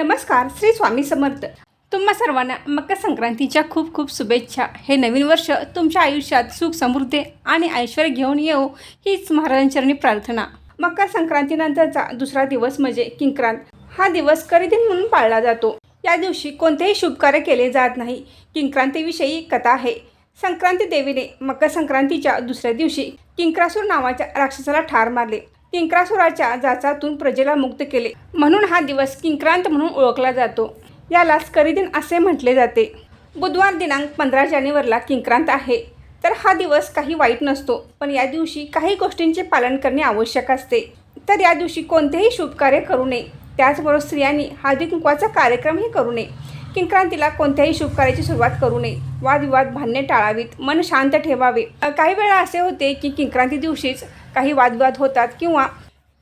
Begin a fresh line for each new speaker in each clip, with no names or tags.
नमस्कार श्री स्वामी समर्थ. तुम्हा सर्वांना मकर संक्रांतीच्या खूप खूप शुभेच्छा. हे नवीन वर्ष तुमच्या आयुष्यात सुख समृद्धी आणि ऐश्वर घेऊन येऊ हीच महाराजांचरणी प्रार्थना. मकर संक्रांतीनंतरचा दुसरा दिवस म्हणजे किंक्रांत. हा दिवस करीदिन म्हणून पाळला जातो. या दिवशी कोणतेही शुभकार्य केले जात नाही. किंक्रांतीविषयी कथा आहे. संक्रांती देवीने मकर संक्रांतीच्या दुसऱ्या दिवशी किंक्रासूर नावाच्या राक्षसाला ठार मारले. किंक्रासुराच्या जाचातून प्रजेला मुक्त केले. म्हणून हा दिवस किंक्रांत म्हणून ओळखला जातो. यालाच करीदिन असे म्हटले जाते. बुधवार दिनांक पंधरा जानेवारीला किंक्रांत आहे. तर हा दिवस काही वाईट नसतो. पण या दिवशी काही गोष्टींचे पालन करणे आवश्यक असते. तर या दिवशी कोणतेही शुभकार्य करू नये. त्याचबरोबर स्त्रियांनी हळदी कुंकवाचा कार्यक्रमही करू नये. किंक्रांतीला कोणत्याही शुभकार्याची सुरुवात करू नये. वादविवाद भांडणे टाळावीत. मन शांत ठेवावे. काही वेळा असे होते की किंक्रांती दिवशीच काही वादविवाद होतात किंवा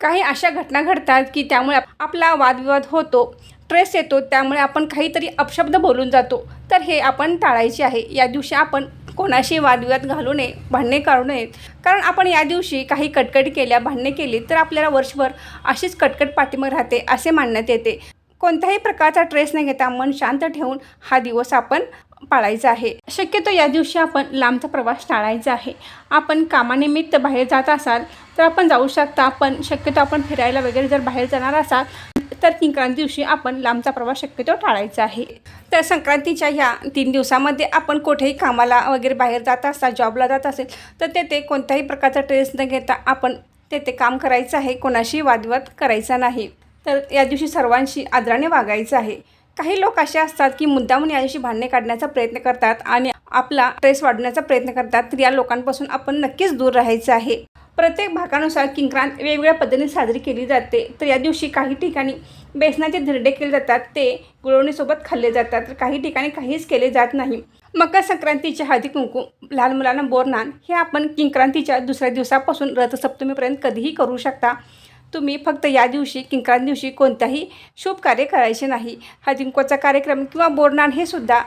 काही अशा घटना घडतात की त्यामुळे आपला वादविवाद होतो ट्रेस येतो त्यामुळे आपण काहीतरी अपशब्द बोलून जातो. तर हे आपण टाळायचे आहे. या दिवशी आपण कोणाशी वादविवाद घालू नये भांडणे काढू नयेत कारण आपण या दिवशी काही कटकटी केल्या भांडणे केली तर आपल्याला वर्षभर अशीच कटकट पाठिंबा राहते असे मानण्यात येते. कोणत्याही प्रकारचा ट्रेस न घेता मन शांत ठेवून हा दिवस आपण पाळायचा आहे. शक्यतो या दिवशी आपण लांबचा प्रवास टाळायचा आहे. आपण कामानिमित्त बाहेर जात असाल तर आपण जाऊ शकता पण शक्यतो आपण फिरायला वगैरे जर बाहेर जाणार असाल तर संक्रांती दिवशी आपण लांबचा प्रवास शक्यतो टाळायचा आहे. तर संक्रांतीच्या ह्या तीन दिवसामध्ये आपण कुठेही कामाला वगैरे बाहेर जात असता जॉबला जात असेल तर तेथे कोणत्याही प्रकारचा ट्रेस न घेता आपण तेथे काम करायचं आहे. कोणाशी वादविवाद करायचा नाही. तर या दिवशी सर्वांशी आदराने वागायचं आहे. काही लोक असे असतात की मुद्दामून या दिवशी भांडणे काढण्याचा प्रयत्न करतात आणि आपला ट्रेस वाढवण्याचा प्रयत्न करतात तर या लोकांपासून आपण नक्कीच दूर राहायचं आहे. प्रत्येक भागानुसार किंक्रांत वेगवेगळ्या पद्धतीने साजरी केली जाते. तर या दिवशी काही ठिकाणी बेसनाचे धिरडे केले जातात ते गुळवणीसोबत खाल्ले जातात तर काही ठिकाणी काहीच केले जात नाही. मकर संक्रांतीचे हळदी कुंकू लहान मुलांना बोरनान हे आपण किंक्रांतीच्या दुसऱ्या दिवसापासून रथसप्तमीपर्यंत कधीही करू शकता. तुम्ही फक्त या दिवशी किंक्रांत दिवशी कोणताही शुभ कार्य करायचे नाही. हा जिंकोचा कार्यक्रम किंवा बोरनाण हे सुद्धा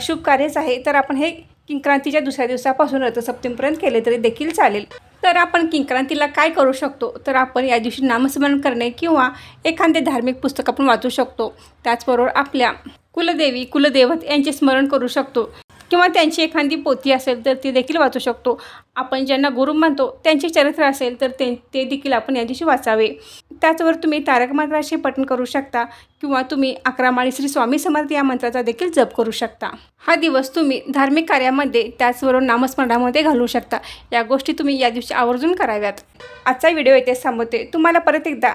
शुभ कार्यच आहे. तर आपण हे किंक्रांतीच्या दुसऱ्या दिवसापासून रथसप्तमीपर्यंत केले तरी देखील चालेल. तर आपण किंक्रांतीला काय करू शकतो? तर आपण या दिवशी नामस्मरण करणे किंवा एखादे धार्मिक पुस्तक आपण वाचू शकतो. त्याचबरोबर आपल्या कुलदेवी कुलदेवत यांचे स्मरण करू शकतो. किंवा त्यांची एखादी पोथी असेल तर ती देखील वाचू शकतो. आपण ज्यांना गुरु मानतो त्यांचे चरित्र असेल तर ते ते देखील आपण या दिवशी वाचावे. त्याचबरोबर तुम्ही तारक मंत्राचे पठण करू शकता किंवा तुम्ही अकरा माळी श्री स्वामी समर्थ या मंत्राचा देखील जप करू शकता. हा दिवस तुम्ही धार्मिक कार्यामध्ये त्याचबरोबर नामस्मरणामध्ये घालू शकता. या गोष्टी तुम्ही या दिवशी आवर्जून कराव्यात. आजचा व्हिडिओ येथे थांबवते. तुम्हाला परत एकदा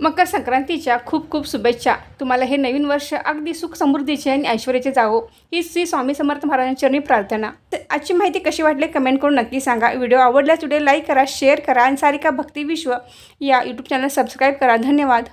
मकर संक्रांतीच्या खूप खूप शुभेच्छा. तुम्हाला हे नवीन वर्ष अगदी सुख समृद्धीचे आणि ऐश्वर्याचे जावो. ही श्री स्वामी समर्थ महाराजांची प्रार्थना. तर आजची माहिती कशी वाटली कमेंट करून नक्की सांगा. व्हिडिओ आवडल्यास व्हिडिओ लाईक करा शेअर करा आणि सारिका भक्ती विश्व या यूट्यूब चॅनल सबस्क्राईब करा. धन्यवाद.